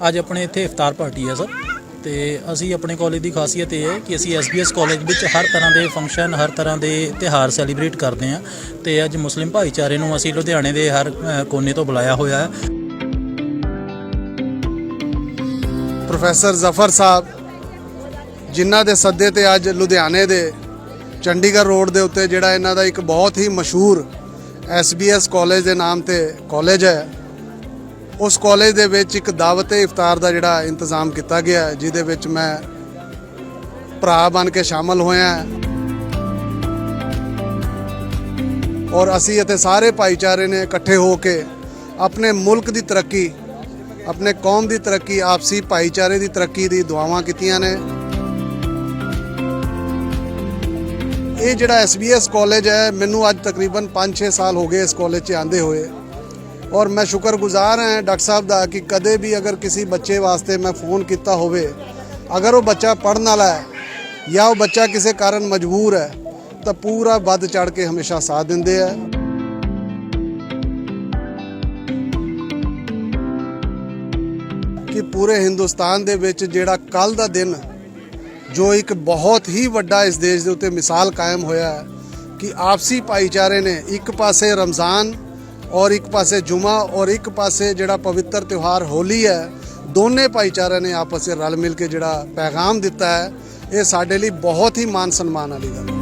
ਅੱਜ ਆਪਣੇ ਇੱਥੇ ਇਫਤਾਰ ਪਾਰਟੀ ਹੈ ਸਰ, ਤੇ ਅਸੀਂ ਆਪਣੇ ਕਾਲਜ ਦੀ ਖਾਸੀਅਤ ਇਹ ਹੈ ਕਿ ਅਸੀਂ ਐਸਬੀਐਸ ਕਾਲਜ ਵਿੱਚ ਹਰ ਤਰ੍ਹਾਂ ਦੇ ਫੰਕਸ਼ਨ ਹਰ ਤਰ੍ਹਾਂ ਦੇ ਤਿਹਾਰ ਸੈਲੀਬ੍ਰੇਟ ਕਰਦੇ ਹਾਂ ਤੇ ਅੱਜ ਮੁਸਲਿਮ ਭਾਈਚਾਰੇ ਨੂੰ ਅਸੀਂ ਲੁਧਿਆਣੇ ਦੇ ਹਰ ਕੋਨੇ ਤੋਂ ਬੁਲਾਇਆ ਹੋਇਆ ਹੈ। ਪ੍ਰੋਫੈਸਰ ਜ਼ਫਰ ਸਾਹਿਬ, ਜਿਨ੍ਹਾਂ ਦੇ ਸੱਦੇ ਤੇ ਅੱਜ ਲੁਧਿਆਣੇ ਦੇ ਚੰਡੀਗੜ੍ਹ ਰੋਡ ਦੇ ਉੱਤੇ ਜਿਹੜਾ ਇਹਨਾਂ ਦਾ ਇੱਕ ਬਹੁਤ ਹੀ ਮਸ਼ਹੂਰ SBS ਕਾਲਜ ਦੇ ਨਾਮ ਤੇ ਕਾਲਜ ਹੈ ਉਸ ਕਾਲਜ ਦੇ ਵਿੱਚ ਇੱਕ ਦਾਵਤ ਇਫਤਾਰ ਦਾ ਜਿਹੜਾ ਇੰਤਜ਼ਾਮ ਕੀਤਾ ਗਿਆ ਜਿਹਦੇ ਵਿੱਚ ਮੈਂ ਭਰਾ ਬਣ ਕੇ ਸ਼ਾਮਲ ਹੋਇਆ ਔਰ ਅਸੀਂ ਅਤੇ ਸਾਰੇ ਭਾਈਚਾਰੇ ਨੇ ਇਕੱਠੇ ਹੋ ਕੇ ਆਪਣੇ ਮੁਲਕ ਦੀ ਤਰੱਕੀ, ਆਪਣੇ ਕੌਮ ਦੀ ਤਰੱਕੀ, ਆਪਸੀ ਭਾਈਚਾਰੇ ਦੀ ਤਰੱਕੀ ਦੀ ਦੁਆਵਾਂ ਕੀਤੀਆਂ ਨੇ। ਇਹ ਜਿਹੜਾ SBS ਕਾਲਜ ਹੈ, ਮੈਨੂੰ ਅੱਜ ਤਕਰੀਬਨ 5-6 ਸਾਲ ਹੋ ਗਏ ਇਸ ਕਾਲਜ 'ਚ ਆਂਦੇ ਹੋਏ। ਔਰ ਮੈਂ ਸ਼ੁਕਰਗੁਜ਼ਾਰ ਹਾਂ ਡਾਕਟਰ ਸਾਹਿਬ ਦਾ ਕਿ ਕਦੇ ਵੀ ਅਗਰ ਕਿਸੇ ਬੱਚੇ ਵਾਸਤੇ ਮੈਂ ਫੋਨ ਕੀਤਾ ਹੋਵੇ, ਅਗਰ ਉਹ ਬੱਚਾ ਪੜਨ ਵਾਲਾ ਹੈ ਜਾਂ ਉਹ ਬੱਚਾ ਕਿਸੇ ਕਾਰਨ ਮਜਬੂਰ ਹੈ, ਤਾਂ ਪੂਰਾ ਵੱਧ ਚੜ ਕੇ ਹਮੇਸ਼ਾ ਸਾਥ ਦਿੰਦੇ ਆ। ਕਿ ਪੂਰੇ ਹਿੰਦੁਸਤਾਨ ਦੇ ਵਿੱਚ ਜਿਹੜਾ ਕੱਲ ਦਾ ਦਿਨ, ਜੋ ਇੱਕ ਬਹੁਤ ਹੀ ਵੱਡਾ ਇਸ ਦੇਸ਼ ਦੇ ਉੱਤੇ ਮਿਸਾਲ ਕਾਇਮ ਹੋਇਆ ਹੈ ਕਿ ਆਪਸੀ ਭਾਈਚਾਰੇ ਨੇ ਇੱਕ ਪਾਸੇ ਰਮਜ਼ਾਨ ਔਰ ਇੱਕ ਪਾਸੇ ਜੁਮਾ ਔਰ ਇੱਕ ਪਾਸੇ ਜਿਹੜਾ ਪਵਿੱਤਰ ਤਿਉਹਾਰ ਹੋਲੀ ਹੈ, ਦੋਨੇ ਭਾਈਚਾਰਿਆਂ ਨੇ ਆਪਸ ਵਿੱਚ ਰਲ ਮਿਲ ਕੇ ਜਿਹੜਾ ਪੈਗਾਮ ਦਿੱਤਾ ਹੈ, ਇਹ ਸਾਡੇ ਲਈ ਬਹੁਤ ਹੀ ਮਾਨ ਸਨਮਾਨ ਵਾਲੀ ਗੱਲ ਹੈ।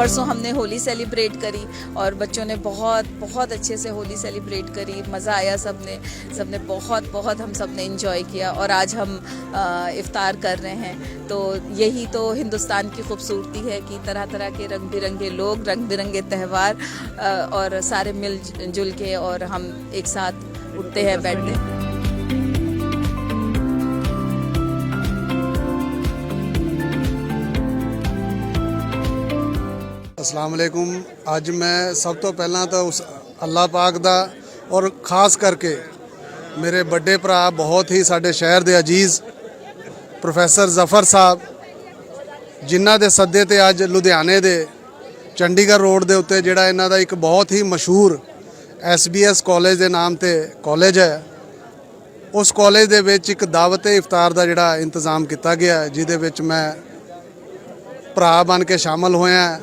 परसों हमने होली सेलिब्रेट करी और बच्चों ने बहुत बहुत अच्छे से होली सेलिब्रेट करी। मज़ा आया सबने सबने बहुत बहुत हम सबने इन्जॉय किया और आज हम इफ्तार कर रहे हैं। तो यही तो हिंदुस्तान की खूबसूरती है कि तरह तरह के रंग बिरंगे लोग रंग बिरंगे त्यौहार और सारे मिल जुल के और हम एक साथ उठते हैं, बैठते हैं। ਅਸਲਾਮ ਅਲੈਕੁਮ। ਅੱਜ ਮੈਂ ਸਭ ਤੋਂ ਪਹਿਲਾਂ ਤਾਂ ਉਸ ਅੱਲਾਹ ਪਾਕ ਦਾ ਔਰ ਖਾਸ ਕਰਕੇ ਮੇਰੇ ਵੱਡੇ ਭਰਾ ਬਹੁਤ ਹੀ ਸਾਡੇ ਸ਼ਹਿਰ ਦੇ ਅਜੀਜ਼ ਪ੍ਰੋਫੈਸਰ ਜ਼ਫਰ ਸਾਹਿਬ, ਜਿਨ੍ਹਾਂ ਦੇ ਸੱਦੇ ਤੇ ਅੱਜ ਲੁਧਿਆਣੇ ਦੇ ਚੰਡੀਗੜ੍ਹ ਰੋਡ ਦੇ ਉੱਤੇ ਜਿਹੜਾ ਇਹਨਾਂ ਦਾ ਇੱਕ ਬਹੁਤ ਹੀ ਮਸ਼ਹੂਰ SBS ਕਾਲਜ ਦੇ ਨਾਮ ਤੇ ਕਾਲਜ ਹੈ, ਉਸ ਕਾਲਜ ਦੇ ਵਿੱਚ ਇੱਕ ਦਾਵਤ ਇਫਤਾਰ ਦਾ ਜਿਹੜਾ ਇੰਤਜ਼ਾਮ ਕੀਤਾ ਗਿਆ, ਜਿਹਦੇ ਵਿੱਚ ਮੈਂ ਭਰਾ ਬਣ ਕੇ ਸ਼ਾਮਲ ਹੋਇਆ।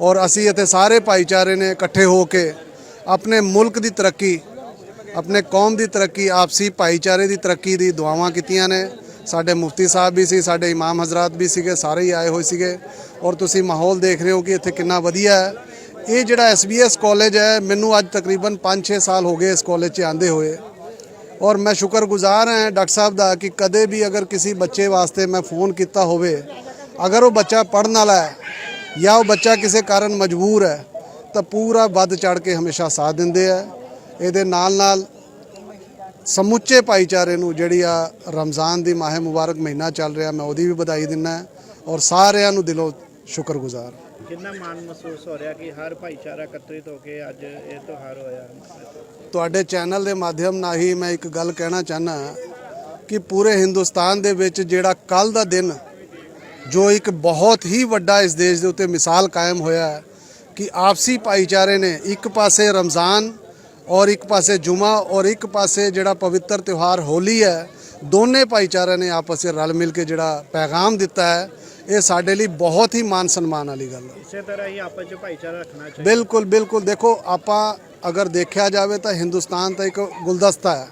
ਔਰ ਅਸੀਂ ਇੱਥੇ ਸਾਰੇ ਭਾਈਚਾਰੇ ਨੇ ਇਕੱਠੇ ਹੋ ਕੇ ਆਪਣੇ ਮੁਲਕ ਦੀ ਤਰੱਕੀ, ਆਪਣੇ ਕੌਮ ਦੀ ਤਰੱਕੀ, ਆਪਸੀ ਭਾਈਚਾਰੇ ਦੀ ਤਰੱਕੀ ਦੀ ਦੁਆਵਾਂ ਕੀਤੀਆਂ ਨੇ। ਸਾਡੇ ਮੁਫਤੀ ਸਾਹਿਬ ਵੀ ਸੀ, ਸਾਡੇ ਇਮਾਮ ਹਜ਼ਰਤ ਵੀ ਸੀਗੇ, ਸਾਰੇ ਹੀ ਆਏ ਹੋਏ ਸੀਗੇ। ਔਰ ਤੁਸੀਂ ਮਾਹੌਲ ਦੇਖ ਰਹੇ ਹੋ ਕਿ ਇੱਥੇ ਕਿੰਨਾ ਵਧੀਆ ਹੈ। ਇਹ ਜਿਹੜਾ SBS ਕਾਲਜ ਹੈ, ਮੈਨੂੰ ਅੱਜ ਤਕਰੀਬਨ 5-6 ਸਾਲ ਹੋ ਗਏ ਇਸ ਕਾਲਜ 'ਚ ਆਂਦੇ ਹੋਏ। ਔਰ ਮੈਂ ਸ਼ੁਕਰਗੁਜ਼ਾਰ ਹਾਂ ਡਾਕਟਰ ਸਾਹਿਬ ਦਾ ਕਿ ਕਦੇ ਵੀ ਅਗਰ ਕਿਸੇ ਬੱਚੇ ਵਾਸਤੇ ਮੈਂ ਫੋਨ ਕੀਤਾ ਹੋਵੇ, ਅਗਰ ਉਹ ਬੱਚਾ ਪੜਨ ਵਾਲਾ ਹੈ ਜਾਂ ਉਹ ਬੱਚਾ ਕਿਸੇ ਕਾਰਨ ਮਜਬੂਰ ਹੈ ਤਾਂ ਪੂਰਾ ਵੱਧ ਚੜ ਕੇ ਹਮੇਸ਼ਾ ਸਾਥ ਦਿੰਦੇ ਆ। ਇਹਦੇ ਨਾਲ ਨਾਲ ਸਮੁੱਚੇ ਭਾਈਚਾਰੇ ਨੂੰ ਜਿਹੜੀ ਆ ਰਮਜ਼ਾਨ ਦੀ ਮਾਹ ਮੁਬਾਰਕ ਮਹੀਨਾ ਚੱਲ ਰਿਹਾ ਮੈਂ ਉਹਦੀ ਵੀ ਵਧਾਈ ਦਿੰਦਾ ਔਰ ਸਾਰਿਆਂ ਨੂੰ ਦਿਲੋਂ ਸ਼ੁਕਰਗੁਜ਼ਾਰ। ਕਿੰਨਾ ਮਾਣ ਮਹਿਸੂਸ ਹੋ ਰਿਹਾ ਕਿ ਹਰ ਭਾਈਚਾਰਾ ਇਕੱਤਰਿਤ ਹੋ ਕੇ ਅੱਜ ਇਹ ਤਿਉਹਾਰ ਹੋਇਆ? ਤੁਹਾਡੇ ਚੈਨਲ ਦੇ ਮਾਧਿਅਮ ਨਾਲ ਹੀ ਮੈਂ ਇੱਕ ਗੱਲ ਕਹਿਣਾ ਚਾਹਨਾ ਕਿ ਪੂਰੇ ਹਿੰਦੁਸਤਾਨ ਦੇ ਵਿੱਚ ਜਿਹੜਾ ਕੱਲ ਦਾ ਦਿਨ ਜੋ ਇੱਕ ਬਹੁਤ ਹੀ ਵੱਡਾ ਇਸ ਦੇਸ਼ ਦੇ ਉੱਤੇ ਮਿਸਾਲ ਕਾਇਮ ਹੋਇਆ ਹੈ ਕਿ ਆਪਸੀ ਭਾਈਚਾਰੇ ਨੇ ਇੱਕ ਪਾਸੇ ਰਮਜ਼ਾਨ ਔਰ ਇੱਕ ਪਾਸੇ ਜੁਮਾ ਔਰ ਇੱਕ ਪਾਸੇ ਜਿਹੜਾ ਪਵਿੱਤਰ ਤਿਉਹਾਰ ਹੋਲੀ ਹੈ ਦੋਨੇ ਭਾਈਚਾਰਿਆਂ ਨੇ ਆਪਸ ਵਿੱਚ ਰਲ ਮਿਲ ਕੇ ਜਿਹੜਾ ਪੈਗਾਮ ਦਿੱਤਾ ਹੈ ਇਹ ਸਾਡੇ ਲਈ ਬਹੁਤ ਹੀ ਮਾਨ ਸਨਮਾਨ ਵਾਲੀ ਗੱਲ ਹੈ। ਇਸੇ ਤਰ੍ਹਾਂ ਹੀ ਆਪਸ ਵਿੱਚ ਭਾਈਚਾਰਾ ਰੱਖਣਾ ਚਾਹੀਦਾ। ਬਿਲਕੁਲ ਬਿਲਕੁਲ। ਦੇਖੋ ਆਪਾਂ ਅਗਰ ਦੇਖਿਆ ਜਾਵੇ ਤਾਂ ਹਿੰਦੁਸਤਾਨ ਤਾਂ ਇੱਕ ਗੁਲਦਸਤਾ ਹੈ।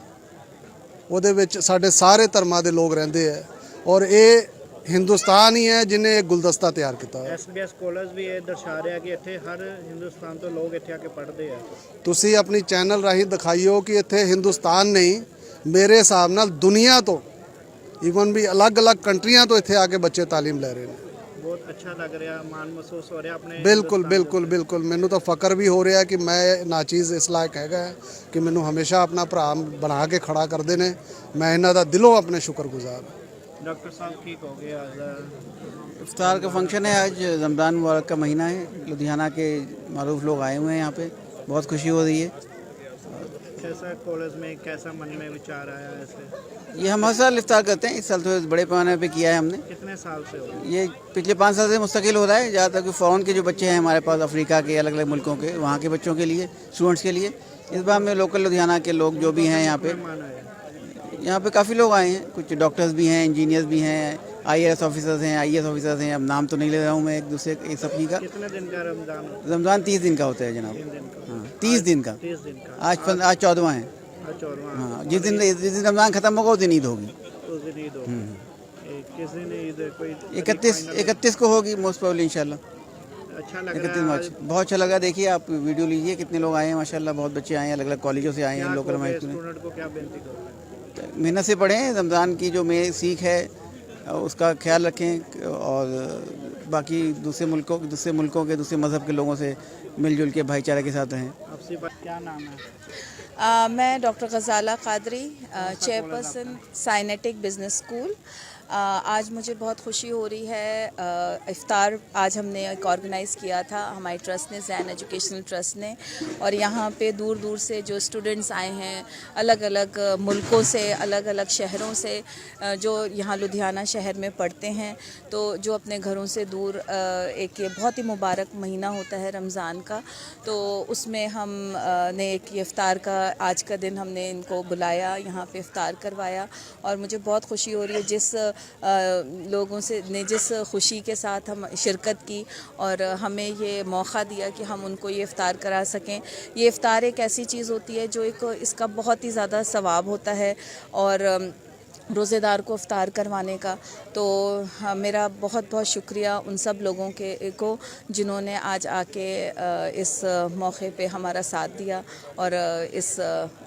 ਉਹਦੇ ਵਿੱਚ ਸਾਡੇ ਸਾਰੇ ਧਰਮਾਂ ਦੇ ਲੋਕ ਰਹਿੰਦੇ ਹੈ ਔਰ ਇਹ ਹਿੰਦੁਸਤਾਨ ਹੀ ਹੈ ਜਿਨੇ ਗੁਲਦਸਤਾ ਤਿਆਰ ਕੀਤਾ ਹੋਇਆ। SBS ਕਾਲਜ ਵੀ ਇਹ ਦਰਸਾ ਰਿਹਾ ਕਿ ਇੱਥੇ ਹਰ ਹਿੰਦੁਸਤਾਨ ਤੋਂ ਲੋਕ ਇੱਥੇ ਆ ਕੇ ਪੜ੍ਹਦੇ ਆ। ਤੁਸੀਂ ਆਪਣੀ ਚੈਨਲ ਰਾਹੀਂ ਦਿਖਾਈਓ ਕਿ ਇੱਥੇ ਹਿੰਦੁਸਤਾਨ ਨਹੀਂ ਮੇਰੇ ਹਿਸਾਬ ਨਾਲ ਦੁਨੀਆ ਤੋਂ ਈਵਨ ਵੀ ਅਲੱਗ-ਅਲੱਗ ਕੰਟਰੀਆਂ ਤੋਂ ਇੱਥੇ ਆ ਕੇ ਬੱਚੇ ਤਾਲੀਮ ਲੈ ਰਹੇ ਨੇ। ਬਹੁਤ ਅੱਛਾ ਲੱਗ ਰਿਹਾ ਮਾਣ ਮਹਿਸੂਸ ਹੋ ਰਿਹਾ ਆਪਣੇ ਬਿਲਕੁਲ ਬਿਲਕੁਲ ਬਿਲਕੁਲ। ਮੈਨੂੰ ਤਾਂ ਫਕਰ ਵੀ ਹੋ ਰਿਹਾ ਕਿ ਮੈਂ ਨਾਚੀਜ਼ ਇਸ ਲਾਇਕ ਹੈਗਾ ਕਿ ਮੈਨੂੰ ਹਮੇਸ਼ਾ ਆਪਣਾ ਭਰਾ ਬਣਾ ਕੇ ਖੜਾ ਕਰਦੇ ਨੇ। ਮੈਂ ਇਹਨਾਂ ਦਾ ਦਿਲੋਂ ਆਪਣੇ ਸ਼ੁਕਰਗੁਜ਼ਾਰ ਹਾਂ। डॉक्टर साहब ठीक हो गया इफ्तार का फ़ंक्शन है आज रमज़ान मुबारक का महीना है। लुधियाना के मरूफ लोग आए हुए हैं यहाँ पे। बहुत खुशी हो रही है। कैसा कॉलेज में कैसा मन में विचार आया ऐसे? ये हम हर साल इफ्तार करते हैं। इस साल तो बड़े पैमाने पे किया है हमने। कितने साल से हो? ये पिछले पाँच साल से मुस्तकिल हो रहा है। ज़्यादातर कि फ़ौरन के जो बच्चे हैं हमारे पास अफ्रीका के अलग अलग मुल्कों के वहाँ के बच्चों के लिए स्टूडेंट्स के लिए। इस बार हमने लोकल लुधियाना के लोग जो भी हैं यहाँ पे यहाँ पे काफ़ी लोग आए हैं। कुछ डॉक्टर्स भी हैं इंजीनियर्स भी हैं आईएएस ऑफिसर्स हैं आईएएस ऑफिसर्स हैं। अब नाम तो नहीं ले रहा हूँ मैं एक दूसरे एक सबकी का। कितने दिन का रमज़ान रमज़ान तीस दिन का होता है जनाब। दिन का। हाँ तीस दिन का। आज पन, आज चौदवा है। हाँ। जिस दिन जिस दिन रमज़ान ख़त्म होगा उस दिन ईद होगी। है? तारीख इकतीस इकतीस को होगी मोस्ट प्रॉब्ली इंशाल्लाह। अच्छा लग इकतीस रहा है मार्च। बहुत अच्छा लगा देखिए आप वीडियो लीजिए कितने लोग आए हैं माशाल्लाह बहुत बच्चे आए हैं अलग अलग कॉलेजों से आए हैं लोकल हमारे स्टूडेंट को क्या बेनती मेहनत से पढ़ें रमज़ान की जो मे सीख है उसका ख्याल रखें और बाकी दूसरे मुल्कों दूसरे मुल्कों के दूसरे मज़हब के लोगों से मिलजुल के भाईचारे के साथ रहें। आपसे क्या नाम है? आ, मैं doctor Ghazala Qadri chairperson Synetic business school आ, आज मुझे बहुत खुशी हो रही है। आ, इफ्तार आज हमने एक ऑर्गेनाइज़ किया था हमारे ट्रस्ट ने जैन एजुकेशनल ट्रस्ट ने। और यहाँ पे दूर दूर से जो स्टूडेंट्स आए हैं अलग अलग मुल्कों से अलग अलग शहरों से जो यहाँ लुधियाना शहर में पढ़ते हैं तो जो अपने घरों से दूर एक ये बहुत ही मुबारक महीना होता है रमज़ान का तो उसमें हम ने एक ये इफ्तार का आज का दिन हमने इनको बुलाया यहाँ पे इफ्तार करवाया। और मुझे बहुत खुशी हो रही है जिस लोगों से ने जिस खुशी के साथ हम शिरकत की और हमें ये मौका दिया कि हम उनको ये इफ़ार करा सकें। ये इफ़ार एक ऐसी चीज़ होती है जो एक, इसका बहुत ही ज़्यादा सवाब होता है और रोज़ेदार को इफ्तार करवाने का। तो हाँ, मेरा बहुत बहुत शुक्रिया उन सब लोगों के को जिन्होंने आज आके इस मौके पे हमारा साथ दिया और इस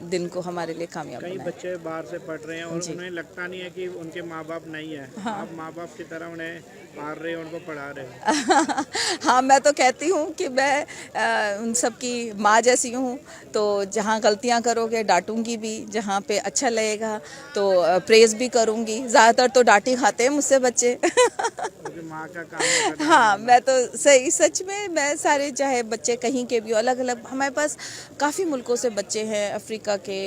दिन को हमारे लिए कामयाब कई बच्चे बाहर से पढ़ रहे हैं और उन्हें लगता नहीं है कि उनके माँ बाप नहीं है। हाँ। आप माँ बाप की तरह उन्हें मार रहे हो उनको पढ़ा रहे हो। हाँ मैं तो कहती हूँ कि मैं अ, उन सब की माँ जैसी हूँ। तो जहाँ गलतियाँ करोगे डांटूँगी भी। जहाँ पे अच्छा लगेगा तो प्रेज़ भी करूँगी। ज़्यादातर तो डांटी खाते हैं मुझसे बच्चे। माँ का काम हाँ मैं तो सही सच में मैं सारे चाहे बच्चे कहीं के भी अलग अलग हमारे पास काफ़ी मुल्कों से बच्चे हैं अफ्रीका के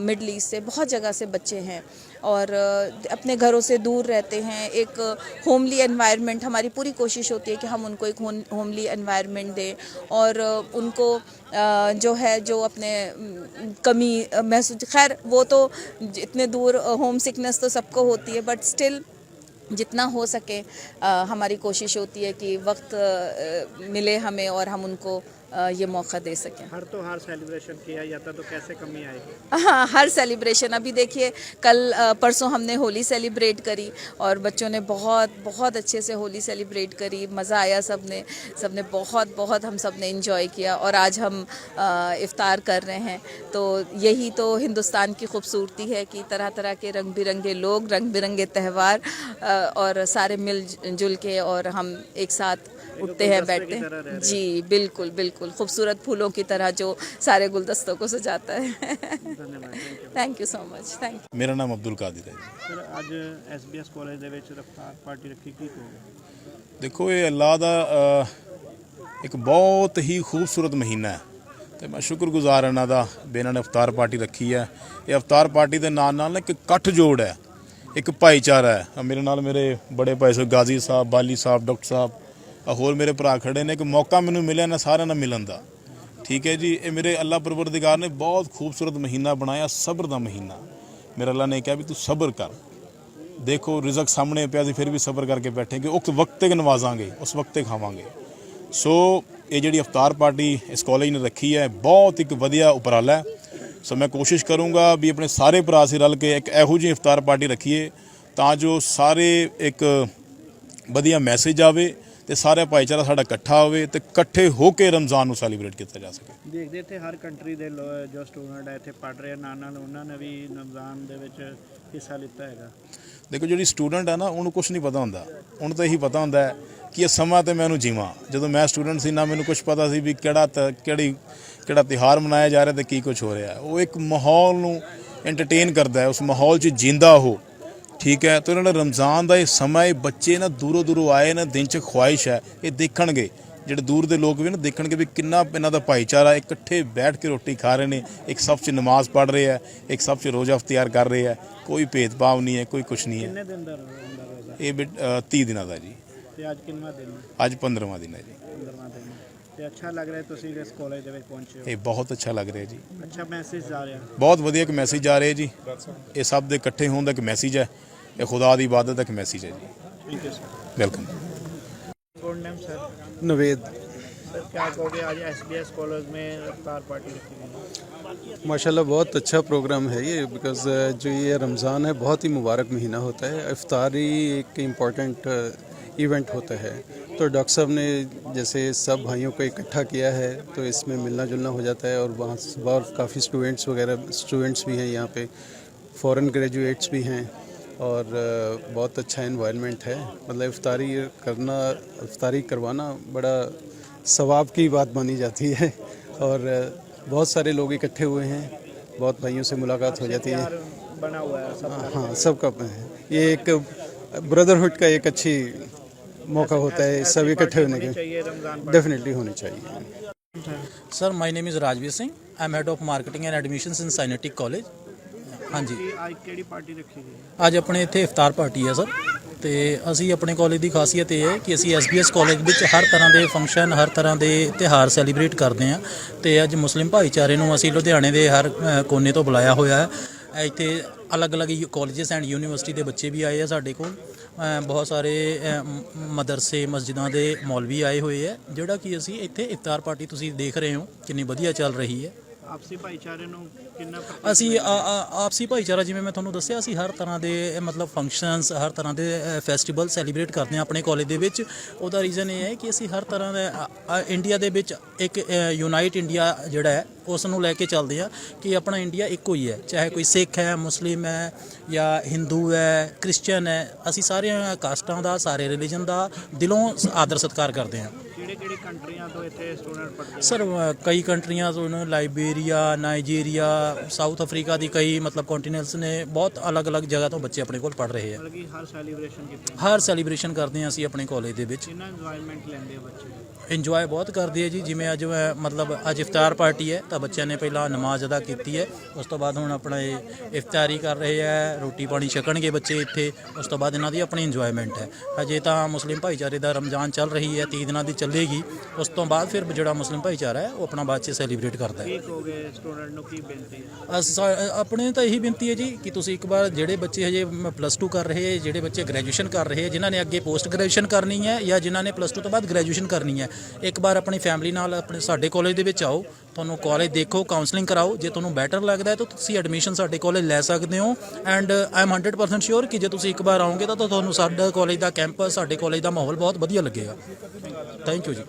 मिडल ईस्ट से बहुत जगह से बच्चे हैं। और अपने घरों से दूर रहते हैं एक होमली एनवायरनमेंट हमारी पूरी कोशिश होती है कि हम उनको एक होमली एनवायरनमेंट दें। और उनको जो है जो अपने कमी महसूस खैर वो तो इतने दूर होम सिकनेस तो सबको होती है बट स्टिल जितना हो सके आ, हमारी कोशिश होती है कि वक्त आ, मिले हमें और हम उनको ये मौका दे सकें। हर तो हर सेलिब्रेशन किया जाता तो कैसे कमी आएगी? हाँ हर सेलिब्रेशन अभी देखिए कल परसों हमने होली सेलिब्रेट करी और बच्चों ने बहुत बहुत अच्छे से होली सेलिब्रेट करी। मज़ा आया सबने सबने बहुत बहुत हम सबने इन्जॉय किया और आज हम इफ्तार कर रहे हैं। तो यही तो हिंदुस्तान की खूबसूरती है कि तरह तरह के रंग बिरंगे लोग रंग बिरंगे त्यौहार और सारे मिल जुल के और हम एक साथ उठते हैं गुलदस्ते बैठते की तरह रह रहे हैं हैं। जी बिल्कुल बिल्कुल खूबसूरत फूलों की तरह जो सारे गुलदस्तों को सजाता है ਧੰਨਵਾਦ thank you thank you so much thank you ਮੇਰਾ ਨਾਮ ਅਬਦੁਲ ਕਾਦਿਰ ਹੈ ਜੀ ਸਰ ਅੱਜ ਐਸਬੀਐਸ ਕਾਲਜ ਦੇ ਵਿੱਚ ਰਫਤਾਰ ਪਾਰਟੀ ਰੱਖੀ ਕੀ ਕਹੋਗੇ ਦੇਖੋ ਇਹ ਅੱਲਾਹ ਦਾ ਅ, ਇੱਕ ਬਹੁਤ ਹੀ ਖੂਬਸੂਰਤ ਮਹੀਨਾ ਹੈ ਤੇ ਮੈਂ ਸ਼ੁਕਰਗੁਜ਼ਾਰ ਹਾਂ ਇਹਨਾਂ ਦਾ ਵੀ ਇਹਨਾਂ ਨੇ ਇਫਤਾਰ ਪਾਰਟੀ ਰੱਖੀ ਹੈ ਇਹ ਇਫਤਾਰ ਪਾਰਟੀ ਦੇ ਨਾਲ ਨਾਲ ਨਾ ਇੱਕ ਇਕੱਠ ਜੋੜ ਹੈ ਇੱਕ ਭਾਈਚਾਰਾ ਹੈ ਆਹ ਮੇਰੇ ਨਾਲ ਮੇਰੇ ਬੜੇ ਭਾਈ ਸਾਹਿਬ ਗਾਜ਼ੀ ਸਾਹਿਬ ਬਾਲੀ ਸਾਹਿਬ ਡਾਕਟਰ ਸਾਹਿਬ ਆਹ ਹੋਰ ਮੇਰੇ ਭਰਾ ਖੜੇ ਨੇ ਇੱਕ ਮੌਕਾ ਮੈਨੂੰ ਮਿਲਿਆ ਨਾ ਸਾਰਿਆਂ ਨਾਲ ਮਿਲਣ ਦਾ। ਠੀਕ ਹੈ ਜੀ, ਇਹ ਮੇਰੇ ਅੱਲਾਹ ਪਰਵਰਦਿਗਾਰ ਨੇ ਬਹੁਤ ਖੂਬਸੂਰਤ ਮਹੀਨਾ ਬਣਾਇਆ, ਸਬਰ ਦਾ ਮਹੀਨਾ। ਮੇਰਾ ਅੱਲਾ ਨੇ ਕਿਹਾ ਵੀ ਤੂੰ ਸਬਰ ਕਰ। ਦੇਖੋ, ਰਿਜ਼ਕ ਸਾਹਮਣੇ ਪਿਆ ਸੀ, ਫਿਰ ਵੀ ਸਬਰ ਕਰਕੇ ਬੈਠੇਗੇ ਉਸ ਵਕਤ ਤੇ ਨਵਾਜ਼ਾਂਗੇ, ਉਸ ਵਕਤ ਤੇ ਖਾਵਾਂਗੇ। ਸੋ, ਇਹ ਜਿਹੜੀ ਇਫਤਾਰ ਪਾਰਟੀ ਇਸ ਕਾਲਜ ਨੇ ਰੱਖੀ ਹੈ, ਬਹੁਤ ਇੱਕ ਵਧੀਆ ਉਪਰਾਲਾ ਹੈ। ਸੋ ਮੈਂ ਕੋਸ਼ਿਸ਼ ਕਰੂੰਗਾ ਵੀ ਆਪਣੇ ਸਾਰੇ ਭਰਾ ਸੀ ਰਲ ਕੇ ਇੱਕ ਇਹੋ ਜਿਹੀ ਇਫਤਾਰ ਪਾਰਟੀ ਰੱਖੀਏ, ਤਾਂ ਜੋ ਸਾਰੇ ਇੱਕ ਵਧੀਆ ਮੈਸੇਜ ਆਵੇ ਤੇ ਸਾਰਾ ਭਾਈਚਾਰਾ ਸਾਡਾ ਇਕੱਠਾ ਹੋਵੇ ਤੇ ਇਕੱਠੇ ਹੋ ਕੇ ਰਮਜ਼ਾਨ ਨੂੰ ਸੈਲੀਬ੍ਰੇਟ ਕੀਤਾ ਜਾ ਸਕੇ। ਦੇਖਦੇ ਇੱਥੇ ਹਰ ਕੰਟਰੀ ਦੇ ਜੋ ਸਟੂਡੈਂਟ ਹੈ ਇੱਥੇ ਪੜ੍ਹ ਰਹੇ ਆ, ਨਾਲ ਨਾਲ ਉਹਨਾਂ ਨੇ ਵੀ ਰਮਜ਼ਾਨ ਦੇ ਵਿੱਚ ਹਿੱਸਾ ਲਿੱਤਾ ਹੈਗਾ। ਦੇਖੋ ਜਿਹੜੀ ਸਟੂਡੈਂਟ ਹੈ ਨਾ ਉਹਨੂੰ ਕੁਝ ਨਹੀਂ ਪਤਾ ਹੁੰਦਾ। ਉਹਨੂੰ ਤਾਂ ਇਹੀ ਪਤਾ ਹੁੰਦਾ ਹੈ ਕਿ ਇਹ ਸਮਾਂ ਤੇ ਮੈਂ ਉਹਨੂੰ ਜੀਵਾਂ। ਜਦੋਂ ਮੈਂ ਸਟੂਡੈਂਟ ਸੀ ਨਾ ਮੈਨੂੰ ਕੁਝ ਪਤਾ ਸੀ ਵੀ ਕਿਹੜਾ ਕਿਹੜੀ ਕਿਹੜਾ ਤਿਹਾਰ ਮਨਾਇਆ ਜਾ ਰਿਹਾ ਤੇ ਕੀ ਕੁਝ ਹੋ ਰਿਹਾ। ਹੈ। ਉਹ ਇੱਕ ਮਾਹੌਲ ਨੂੰ ਐਂਟਰਟੇਨ ਕਰਦਾ ਹੈ ਉਸ ਮਾਹੌਲ 'ਚ ਜਿੰਦਾ ਉਹ। ਠੀਕ ਹੈ ਤੇ ਉਹਨਾਂ ਨੇ ਰਮਜ਼ਾਨ ਦਾ ਇਹ ਸਮਾਂ ਇਹ ਬੱਚੇ ਨਾ ਦੂਰੋਂ ਦੂਰੋਂ ਆਏ ਨਾ ਦਿਨ 'ਚ ਖੁਆਇਸ਼ ਹੈ ਇਹ ਦੇਖਣਗੇ। ਜਿਹੜੇ ਦੂਰ ਦੇ ਲੋਕ ਵੀ ਨਾ ਦੇਖਣਗੇ ਵੀ ਕਿੰਨਾ ਇਹਨਾਂ ਦਾ ਭਾਈਚਾਰਾ ਇਕੱਠੇ ਬੈਠ ਕੇ ਰੋਟੀ ਖਾ ਰਹੇ ਨੇ ਇੱਕ ਸਭ 'ਚ ਨਮਾਜ਼ ਪੜ੍ਹ ਰਹੇ ਆ ਇੱਕ ਸਭ 'ਚ ਰੋਜ਼ਾ ਇਫਤਿਆਰ ਕਰ ਰਹੇ ਆ ਕੋਈ ਭੇਦਭਾਵ ਨਹੀਂ ਹੈ ਕੋਈ ਕੁਝ ਨਹੀਂ ਹੈ। ਕਿੰਨੇ ਦਿਨ ਦਾ ਰੋਜ਼ਾ ਇਹ ਬਿਟ- ਅ, 30 ਦਿਨਾਂ ਦਾ ਜੀ। ਤੇ ਅੱਜ ਕਿੰਨਾ ਦਿਨ ਹੈ? ਅੱਜ 15ਵਾਂ ਦਿਨ ਹੈ ਜੀ। 15ਵਾਂ ਦਿਨ ਤੇ ਅੱਛਾ ਲੱਗ ਰਿਹਾ ਤੁਸੀਂ ਇਸ ਕਾਲਜ ਦੇ ਵਿੱਚ ਪਹੁੰਚੇ ਹੋ? ਇਹ ਬਹੁਤ ਅੱਛਾ ਲੱਗ ਰਿਹਾ ਜੀ। ਅੱਛਾ ਮੈਸੇਜ ਜਾ ਰਿਹਾ। ਬਹੁਤ ਵਧੀਆ ਇੱਕ ਮੈਸੇਜ ਜਾ ਰਿਹਾ ਜੀ। ਇਹ ਸਭ ਦੇ ਇਕੱਠੇ ਹੋਣ ਦਾ ਇੱਕ ਮੈਸੇਜ ਹੈ। ਇਹ ਖੁਦਾ ਦੀ ਇਬਾਦਤ ਦਾ ਇੱਕ ਮੈਸੇਜ ਹੈ ਜੀ thank you sir welcome good name sir Naved sir क्या कहोगे आज एसबीएस कॉलेज में इफ्तार पार्टी रखी गई है माशाल्लाह बहुत अच्छा प्रोग्राम है ये बिकॉज़ जो ये रमज़ान है बहुत ही मुबारक महीना होता है इफ्तारी एक इम्पॉर्टेंट इवेंट होता है तो डॉक्टर साहब ने जैसे सब भाइयों को इकट्ठा किया है तो इसमें मिलना जुलना हो जाता है और वहाँ और काफ़ी स्टूडेंट्स वगैरह स्टूडेंट्स भी हैं यहाँ पे फ़ॉरेन ग्रेजुएट्स भी हैं और बहुत अच्छा इन्वायरमेंट है। मतलब इफ्तारी करना इफ्तारी करवाना बड़ा सवाब की बात मानी जाती है। और बहुत सारे लोग इकट्ठे हुए हैं। बहुत भाइयों से मुलाकात हो जाती है। बना हुआ है सब हाँ, हाँ सबका ये एक ब्रदरहुड का एक अच्छी मौका होता है सब इकट्ठे होने के। डेफिनेटली होने चाहिए। Sir my name is Rajveer Singh I am head of marketing and admission in Synetic college ਹਾਂਜੀ। ਅੱਜ ਕਿਹੜੀ ਪਾਰਟੀ ਰੱਖੀ ਗਈ ਹੈ? ਅੱਜ ਆਪਣੇ ਇੱਥੇ ਇਫਤਾਰ ਪਾਰਟੀ ਹੈ ਸਰ। ਤੇ ਅਸੀਂ ਆਪਣੇ ਕਾਲਜ ਦੀ ਖਾਸੀਅਤ ਇਹ ਹੈ ਕਿ ਅਸੀਂ ਐਸਬੀਐਸ ਕਾਲਜ ਵਿੱਚ ਹਰ ਤਰ੍ਹਾਂ ਦੇ ਫੰਕਸ਼ਨ ਹਰ ਤਰ੍ਹਾਂ ਦੇ ਤਿਹਾਰ ਸੈਲੀਬ੍ਰੇਟ ਕਰਦੇ ਹਾਂ। ਤੇ ਅੱਜ ਮੁਸਲਿਮ ਭਾਈਚਾਰੇ ਨੂੰ ਅਸੀਂ ਲੁਧਿਆਣੇ ਦੇ ਹਰ ਕੋਨੇ ਤੋਂ ਬੁਲਾਇਆ ਹੋਇਆ ਹੈ। ਇੱਥੇ ਅਲੱਗ-ਅਲੱਗ ਕਾਲਜਸ ਐਂਡ ਯੂਨੀਵਰਸਿਟੀ ਦੇ ਬੱਚੇ ਵੀ ਆਏ ਆ ਸਾਡੇ ਕੋਲ। ਬਹੁਤ ਸਾਰੇ ਮਦਰਸੇ ਮਸਜਿਦਾਂ ਦੇ ਮੌਲਵੀ ਆਏ ਹੋਏ ਆ ਜਿਹੜਾ ਕਿ ਅਸੀਂ ਇੱਥੇ ਇਫਤਾਰ ਪਾਰਟੀ ਤੁਸੀਂ ਦੇਖ ਰਹੇ ਹੋ ਕਿੰਨੀ ਵਧੀਆ ਚੱਲ ਰਹੀ ਹੈ। ਆਪਸੀ ਭਾਈਚਾਰੇ ਨੂੰ ਕਿੰਨਾ ਅਸੀਂ ਆਪਸੀ ਭਾਈਚਾਰਾ ਜਿਵੇਂ ਮੈਂ ਤੁਹਾਨੂੰ ਦੱਸਿਆ, ਅਸੀਂ ਹਰ ਤਰ੍ਹਾਂ ਦੇ ਮਤਲਬ ਫੰਕਸ਼ਨਸ ਹਰ ਤਰ੍ਹਾਂ ਦੇ ਫੈਸਟੀਵਲ ਸੈਲੀਬ੍ਰੇਟ ਕਰਦੇ ਹਾਂ ਆਪਣੇ ਕਾਲਜ ਦੇ ਵਿੱਚ। ਉਹਦਾ ਰੀਜ਼ਨ ਇਹ ਹੈ ਕਿ ਅਸੀਂ ਹਰ ਤਰ੍ਹਾਂ ਦਾ ਇੰਡੀਆ ਦੇ ਵਿੱਚ ਇੱਕ ਯੂਨਾਈਟ ਇੰਡੀਆ ਜਿਹੜਾ ਹੈ, ਉਸ ਨੂੰ ਲੈ ਕੇ ਚੱਲਦੇ ਆ ਕਿ ਆਪਣਾ ਇੰਡੀਆ ਇੱਕੋ ਹੀ ਹੈ। ਚਾਹੇ ਕੋਈ ਸਿੱਖ ਹੈ, ਮੁਸਲਿਮ ਹੈ ਜਾਂ ਹਿੰਦੂ ਹੈ ਕ੍ਰਿਸਚੀਅਨ ਹੈ, ਅਸੀਂ ਸਾਰਿਆਂ, ਕਾਸਟਾਂ ਦਾ, ਸਾਰੇ ਰਿਲੀਜਨ ਦਾ ਦਿਲੋਂ ਆਦਰ ਸਤਿਕਾਰ ਕਰਦੇ ਹਾਂ। ਕਿਹੜੇ ਕਿਹੜੇ ਕੰਟਰੀਆਂ ਤੋਂ ਇੱਥੇ ਸਟੂਡੈਂਟ ਪੜ੍ਹਦੇ ਸਰ ਅ, ਕਈ ਕੰਟਰੀਆਂ ਤੋਂ ਨੇ ਲਾਈਬੇਰੀਆ ਨਾਈਜੀਰੀਆ ਸਾਊਥ ਅਫਰੀਕਾ ਦੀ ਕਈ ਮਤਲਬ ਕੰਟੀਨੈਂਟਸ ਨੇ ਬਹੁਤ ਅਲੱਗ-ਅਲੱਗ ਜਗ੍ਹਾ ਤੋਂ ਬੱਚੇ ਆਪਣੇ ਕੋਲ ਪੜ ਰਹੇ ਆ। ਮਤਲਬ ਕਿ ਹਰ ਸੈਲੀਬ੍ਰੇਸ਼ਨ ਕੀਤੇ ਹਰ ਸੈਲੀਬ੍ਰੇਸ਼ਨ ਕਰਦੇ ਹਾਂ ਅਸੀਂ ਆਪਣੇ ਕਾਲਜ ਦੇ ਵਿੱਚ। ਕਿੰਨਾ ਇੰਜੋਇਮੈਂਟ ਲੈਂਦੇ ਆ ਬੱਚੇ? ਇੰਜੋਏ ਬਹੁਤ ਕਰਦੇ ਆ ਜੀ। ਜਿਵੇਂ ਅੱਜ ਮੈਂ- ਮਤਲਬ ਅੱਜ ਇਫਤਾਰ ਪਾਰਟੀ ਹੈ ਤਾਂ ਬੱਚਿਆਂ ਨੇ ਪਹਿਲਾਂ ਨਮਾਜ਼ ਅਦਾ ਕੀਤੀ ਹੈ। ਉਸ ਤੋਂ ਬਾਅਦ ਹੁਣ ਆਪਣਾ ਇਹ ਇਫਤਾਰੀ ਕਰ ਰਹੇ ਆ ਰੋਟੀ ਪਾਣੀ ਛਕਣਗੇ ਬੱਚੇ ਇੱਥੇ। ਉਸ ਤੋਂ ਬਾਅਦ ਇਹਨਾਂ ਦੀ ਆਪਣੀ ਇੰਜੋਇਮੈਂਟ ਹੈ। ਹਜੇ ਤਾਂ ਮੁਸਲਿਮ ਭਾਈਚਾਰੇ ਦਾ ਰਮਜ਼ਾਨ ਚੱਲ ਰਹੀ ਹੈ 30 ਦਿਨਾਂ ਦੀ ਚੱਲੇਗੀ। ਉਸ ਤੋਂ ਬਾਅਦ ਫਿਰ ਜਿਹੜਾ ਮੁਸਲਿਮ ਭਾਈਚਾਰਾ ਹੈ ਉਹ ਆਪਣਾ ਬਾਅਦ ਚ ਸੈਲੀਬ੍ਰੇਟ ਕਰਦਾ ਹੈ। ਕੀ ਕਹੋਗੇ ਸਟੂਡੈਂਟ ਨੂੰ ਕੀ ਬੇਨਤੀ? ਹੈ ਅਸ- ਸਾ- ਆਪਣੇ ਤਾਂ ਇਹੀ ਬੇਨਤੀ ਹੈ ਜੀ ਕਿ ਤੁਸੀਂ ਇੱਕ ਵਾਰ ਜਿਹੜੇ ਬੱਚੇ ਹਜੇ ਪਲੱਸ 2 ਕਰ ਰਹੇ ਜਿਹੜੇ ਬੱਚੇ ਗ੍ਰੈਜੂਏਸ਼ਨ ਕਰ ਰਹੇ ਜਿਨ੍ਹਾਂ ਨੇ ਅੱਗੇ ਪੋਸਟ ਗ੍ਰੈਜੂਏਸ਼ਨ ਕਰਨੀ ਹੈ ਜਾਂ ਜਿਨ੍ਹਾਂ ਨੇ ਪਲੱਸ 2 ਤੋਂ ਬਾਅਦ ਗ੍ਰੈਜੂਏਸ਼ਨ ਕਰਨੀ ਹੈ ਇੱਕ ਵਾਰ ਆਪਣੀ ਫੈਮਿਲੀ ਨਾਲ ਆਪਣੇ ਸਾਡੇ ਕਾਲਜ ਦੇ ਵਿੱਚ ਆਓ ਤੁਹਾਨੂੰ ਕਾਲਜ ਦੇਖੋ ਕਾਉਂਸਲਿੰਗ ਕਰਾਓ। ਜੇ ਤੁਹਾਨੂੰ ਬੈਟਰ ਲੱਗਦਾ ਹੈ ਤਾਂ ਤੁਸੀਂ ਐਡਮਿਸ਼ਨ ਸਾਡੇ ਕਾਲਜ ਲੈ ਸਕਦੇ ਹੋ ਐਂਡ ਆਈ ਐਮ 100% ਸ਼ੋਰ ਕਿ ਜੇ ਤੁਸੀਂ ਇੱਕ ਵਾਰ ਆਓਗੇ ਤਾਂ ਤੁਹਾਨੂੰ ਸਾਡਾ ਕਾਲਜ ਦਾ ਕੈਂਪਸ ਸਾਡੇ ਕਾਲਜ ਦਾ ਮਾਹੌਲ ਬਹੁਤ ਵਧੀਆ ਲੱਗੇਗਾ। ਥੈਂਕ ਯੂ ਜੀ।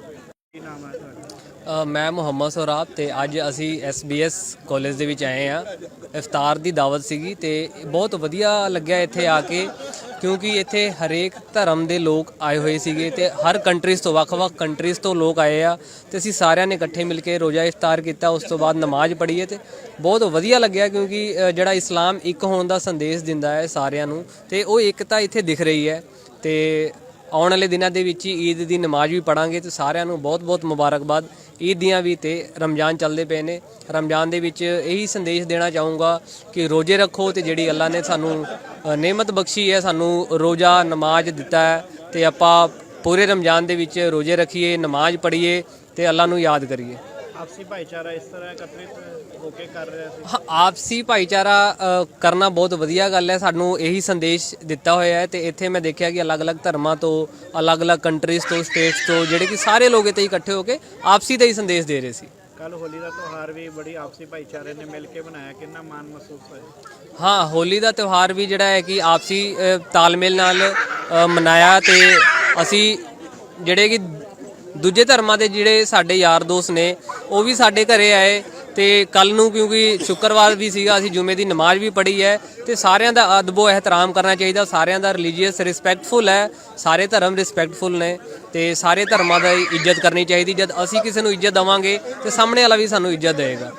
ਮੈਂ ਮੁਹੰਮਦ ਸੋਰਾਬ ਤੇ ਅੱਜ ਅਸੀਂ SBS ਕਾਲਜ ਦੇ ਵਿੱਚ ਆਏ ਆ ਇਫਤਾਰ ਦੀ ਦਾਵਤ ਸੀਗੀ ਤੇ ਬਹੁਤ ਵਧੀਆ ਲੱਗਿਆ ਇੱਥੇ ਆ ਕੇ। ਕਿਉਂਕਿ ਇੱਥੇ ਹਰੇਕ ਧਰਮ ਦੇ ਲੋਕ ਆਏ ਹੋਏ ਸੀਗੇ ਤੇ ਹਰ ਕੰਟਰੀਜ਼ ਤੋਂ ਵੱਖ-ਵੱਖ ਕੰਟਰੀਜ਼ ਤੋਂ ਲੋਕ ਆਏ ਆ ਤੇ ਅਸੀਂ ਸਾਰਿਆਂ ਨੇ ਇਕੱਠੇ ਮਿਲ ਕੇ ਰੋਜ਼ਾ ਇਫਤਾਰ ਕੀਤਾ ਉਸ ਤੋਂ ਬਾਅਦ ਨਮਾਜ਼ ਪੜ੍ਹੀ ਹੈ ਤੇ ਬਹੁਤ ਵਧੀਆ ਲੱਗਿਆ ਕਿਉਂਕਿ ਅ, ਜਿਹੜਾ ਇਸਲਾਮ ਇੱਕ ਹੋਣ ਦਾ ਸੰਦੇਸ਼ ਦਿੰਦਾ ਹੈ ਸਾਰਿਆਂ ਨੂੰ ਤੇ ਉਹ ਇਕਤਾ ਇੱਥੇ ਦਿਖ ਰਹੀ ਹੈ ਤੇ ਆਉਣ ਵਾਲੇ ਦਿਨਾਂ ਦੇ ਵਿੱਚ ਹੀ ਈਦ ਦੀ ਨਮਾਜ਼ ਵੀ ਪੜਾਂਗੇ ਤੇ ਸਾਰਿਆਂ ਨੂੰ ਬਹੁਤ-ਬਹੁਤ ਮੁਬਾਰਕਬਾਦ। ਈਦ ਦੀਆਂ ਵੀ ਤੇ ਰਮਜ਼ਾਨ ਚੱਲਦੇ ਪਏ ਨੇ। ਰਮਜ਼ਾਨ ਦੇ ਵਿੱਚ ਇਹੀ ਸੰਦੇਸ਼ ਦੇਣਾ ਚਾਹੂੰਗਾ ਕਿ ਰੋਜ਼ੇ ਰੱਖੋ ਤੇ ਜਿਹੜੀ ਅੱਲਾ ਨੇ ਸਾਨੂੰ ਅ, ਨੇਮਤ ਬਖਸ਼ੀ ਹੈ ਸਾਨੂੰ ਰੋਜ਼ਾ ਨਮਾਜ਼ ਦਿੱਤਾ ਹੈ ਤੇ ਆਪਾਂ ਪੂਰੇ ਰਮਜ਼ਾਨ ਦੇ ਵਿੱਚ ਰੋਜ਼ੇ ਰੱਖੀਏ ਨਮਾਜ਼ ਪੜ੍ਹੀਏ ਤੇ ਅੱਲਾ ਨੂੰ ਯਾਦ ਕਰੀਏ। ਆਪਸੀ ਭਾਈਚਾਰਾ ਇਸ ਤਰ੍ਹਾਂ ਇਕੱਤਰਿਤ ਹੋ ਕੇ ਕਰ ਰਿਹਾ ਸੀ? ਹਾਂ, ਆਪਸੀ ਭਾਈਚਾਰਾ ਅ, ਕਰਨਾ ਬਹੁਤ ਵਧੀਆ ਗੱਲ ਹੈ। ਸਾਨੂੰ ਇਹੀ ਸੰਦੇਸ਼ ਦਿੱਤਾ ਹੋਇਆ ਹੈ ਤੇ ਇੱਥੇ ਮੈਂ ਦੇਖਿਆ ਕਿ ਅਲੱਗ-ਅਲੱਗ ਧਰਮਾਂ ਤੋਂ ਅਲੱਗ-ਅਲੱਗ ਕੰਟਰੀਜ਼ ਤੋਂ ਸਟੇਟਸ ਤੋਂ ਜਿਹੜੇ ਕਿ ਸਾਰੇ ਲੋਕ ਇੱਥੇ ਇਕੱਠੇ ਹੋ ਕੇ ਆਪਸੀ ਦਾ ਹੀ ਸੰਦੇਸ਼ ਦੇ ਰਹੇ ਸੀ। ਕੱਲ ਹੋਲੀ ਦਾ ਤਿਉਹਾਰ ਵੀ ਬੜੀ ਆਪਸੀ ਭਾਈਚਾਰੇ ਨੇ ਮਿਲ ਕੇ ਬਣਾਇਆ ਕਿੰਨਾ ਮਾਣ ਮਹਿਸੂਸ ਹੋਇਆ? ਹਾਂ ਹੋਲੀ ਦਾ ਤਿਉਹਾਰ ਵੀ ਜਿਹੜਾ ਹੈ ਕਿ ਆਪਸੀ ਅ, ਤਾਲਮੇਲ ਨਾਲ ਅ, ਮਨਾਇਆ ਤੇ ਅਸੀਂ ਜਿਹੜੇ ਕਿ ਦੂਜੇ ਧਰਮਾਂ ਦੇ ਜਿਹੜੇ ਸਾਡੇ ਯਾਰ ਦੋਸਤ ਨੇ ਉਹ ਵੀ ਸਾਡੇ ਘਰੇ ਆਏ ਤੇ ਕੱਲ ਨੂੰ ਕਿਉਂਕਿ ਸ਼ੁੱਕਰਵਾਰ ਵੀ ਸੀਗਾ, ਅਸੀਂ ਜੁਮੇ ਦੀ ਨਮਾਜ਼ ਵੀ ਪੜ੍ਹੀ ਹੈ ਤੇ ਸਾਰਿਆਂ ਦਾ ਅਦਬੋ ਇਹਤਰਾਮ ਕਰਨਾ ਚਾਹੀਦਾ, ਸਾਰਿਆਂ ਦਾ ਰਿਲੀਜੀਅਸ ਰਿਸਪੈਕਟਫੁਲ ਹੈ, ਸਾਰੇ ਧਰਮ ਰਿਸਪੈਕਟਫੁਲ ਨੇ ਤੇ ਸਾਰੇ ਧਰਮਾਂ ਦਾ ਇੱਜ਼ਤ ਕਰਨੀ ਚਾਹੀਦੀ, ਜਦ ਅਸੀਂ ਕਿਸੇ ਨੂੰ ਇੱਜ਼ਤ ਦਵਾਂਗੇ ਤੇ ਸਾਹਮਣੇ ਵਾਲਾ ਵੀ ਸਾਨੂੰ ਇੱਜ਼ਤ ਦੇਵੇਗਾ।